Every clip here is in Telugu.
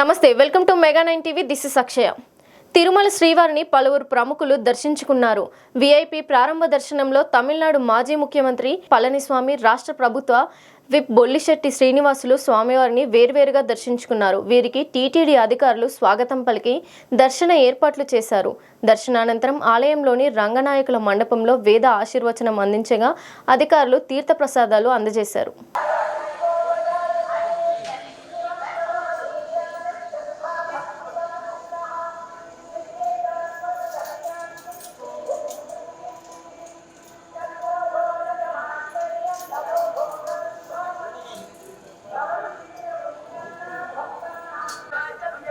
నమస్తే welcome to mega nine TV. This is Akshaya. Tirumala శ్రీవారిని పలువురు ప్రముఖులు దర్శించుకున్నారు. విఐపి ప్రారంభ దర్శనంలో తమిళనాడు మాజీ ముఖ్యమంత్రి పళనిస్వామి రాష్ట్ర ప్రభుత్వ విప్ బొల్లిశెట్టి శ్రీనివాసులు స్వామివారిని వేర్వేరుగా దర్శించుకున్నారు. వీరికి టీటీడీ అధికారులు స్వాగతం పలికి దర్శన ఏర్పాట్లు చేశారు. దర్శనానంతరం ఆలయంలోని రంగనాయకుల మండపంలో వేద ఆశీర్వచనం అందించగా అధికారులు తీర్థప్రసాదాలు అందజేశారు.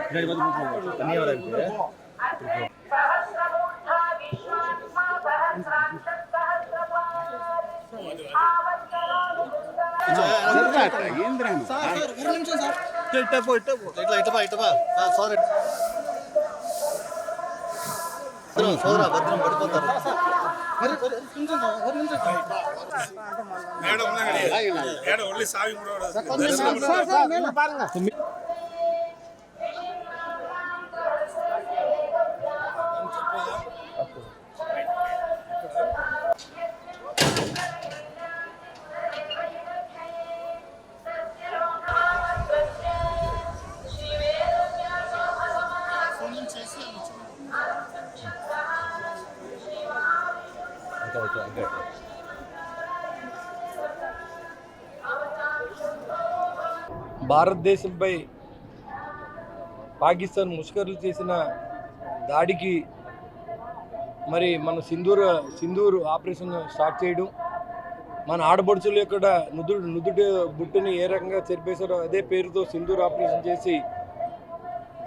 பின்னாடி பார்த்து தண்ணியாக வர பாருங்க భారతదేశంపై పాకిస్తాన్ ముష్కర్లు చేసిన దాడికి మరి మన సింధూర్ సింధూర్ ఆపరేషన్ స్టార్ట్ చేయడం మన ఆడపడుచుల యొక్క నుదుడు నుదుటి బుట్టుని ఏ రకంగా చెరిపేశారో అదే పేరుతో సింధూర్ ఆపరేషన్ చేసి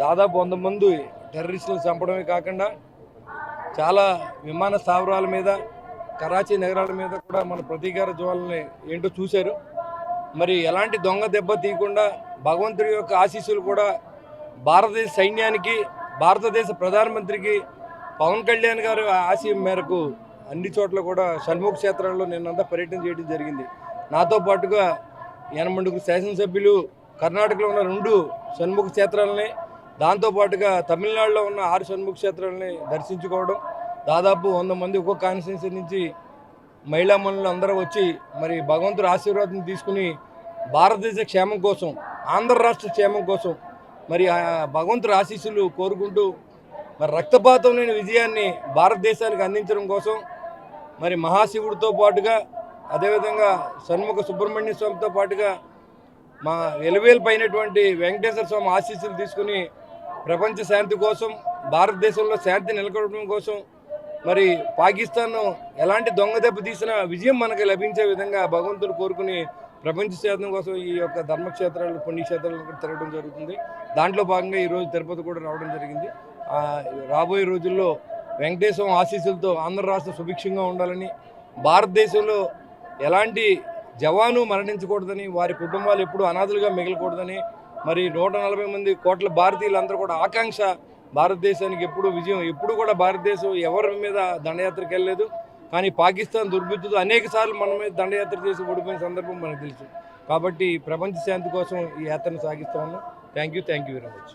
దాదాపు వంద మంది టెర్రరిస్టులు చంపడమే కాకుండా చాలా విమాన స్థావరాల మీద కరాచీ నగరాల మీద కూడా మన ప్రతీకార జ్వాలని ఏంటో చూశారు. మరి ఎలాంటి దొంగ దెబ్బ తీయకుండా భగవంతుడి యొక్క ఆశీస్సులు కూడా భారతదేశ సైన్యానికి భారతదేశ ప్రధానమంత్రికి పవన్ కళ్యాణ్ గారు ఆశయం మేరకు అన్ని చోట్ల కూడా షణ్ముఖ క్షేత్రంలో నిన్నంతా పర్యటన చేయడం జరిగింది. నాతో పాటుగా ఎనమండుగురు శాసనసభ్యులు కర్ణాటకలో ఉన్న రెండు షణ్ముఖ క్షేత్రాలని దాంతోపాటుగా తమిళనాడులో ఉన్న ఆరు షణ్ముఖ క్షేత్రాలని దర్శించుకోవడం దాదాపు వంద మంది ఒక్కొక్క కాన్స్టిట్యున్సీ నుంచి మహిళా మనులు అందరూ వచ్చి మరి భగవంతుడి ఆశీర్వాదం తీసుకుని భారతదేశ క్షేమం కోసం ఆంధ్ర రాష్ట్ర క్షేమం కోసం మరి ఆ భగవంతుడి ఆశీస్సులు కోరుకుంటూ మరి రక్తపాతం లేని విజయాన్ని భారతదేశానికి అందించడం కోసం మరి మహాశివుడితో పాటుగా అదేవిధంగా షణ్ముఖ సుబ్రహ్మణ్య స్వామితో పాటుగా మా ఎలవేలిపైనటువంటి వెంకటేశ్వర స్వామి ఆశీస్సులు తీసుకుని ప్రపంచ శాంతి కోసం భారతదేశంలో శాంతి నెలకొల్పడం కోసం మరి పాకిస్తాన్ ఎలాంటి దొంగ దెబ్బ తీసినా విజయం మనకు లభించే విధంగా భగవంతుడు కోరుకుని ప్రపంచ శాతం కోసం ఈ యొక్క ధర్మక్షేత్రాలు పుణ్యక్షేత్రాలు కూడా తిరగడం జరుగుతుంది. దాంట్లో భాగంగా ఈరోజు తిరుపతి కూడా రావడం జరిగింది. రాబోయే రోజుల్లో వెంకటేశ్వరం ఆశీస్సులతో ఆంధ్ర రాష్ట్రం సుభిక్షంగా ఉండాలని భారతదేశంలో ఎలాంటి జవాను మరణించకూడదని వారి కుటుంబాలు ఎప్పుడూ అనాథలుగా మిగలకూడదని మరి నూట నలభై మంది కోట్ల భారతీయులందరూ కూడా ఆకాంక్ష భారతదేశానికి ఎప్పుడు విజయం ఎప్పుడు కూడా భారతదేశం ఎవరి మీద దండయాత్రకు వెళ్ళలేదు. కానీ పాకిస్తాన్ దుర్బుద్ధితో అనేక సార్లు మన మీద దండయాత్ర చేసి ఓడిపోయిన సందర్భం మనకు తెలుసు. కాబట్టి ప్రపంచ శాంతి కోసం ఈ యాత్రను సాగిస్తా ఉన్నాం. Thank you thank you very much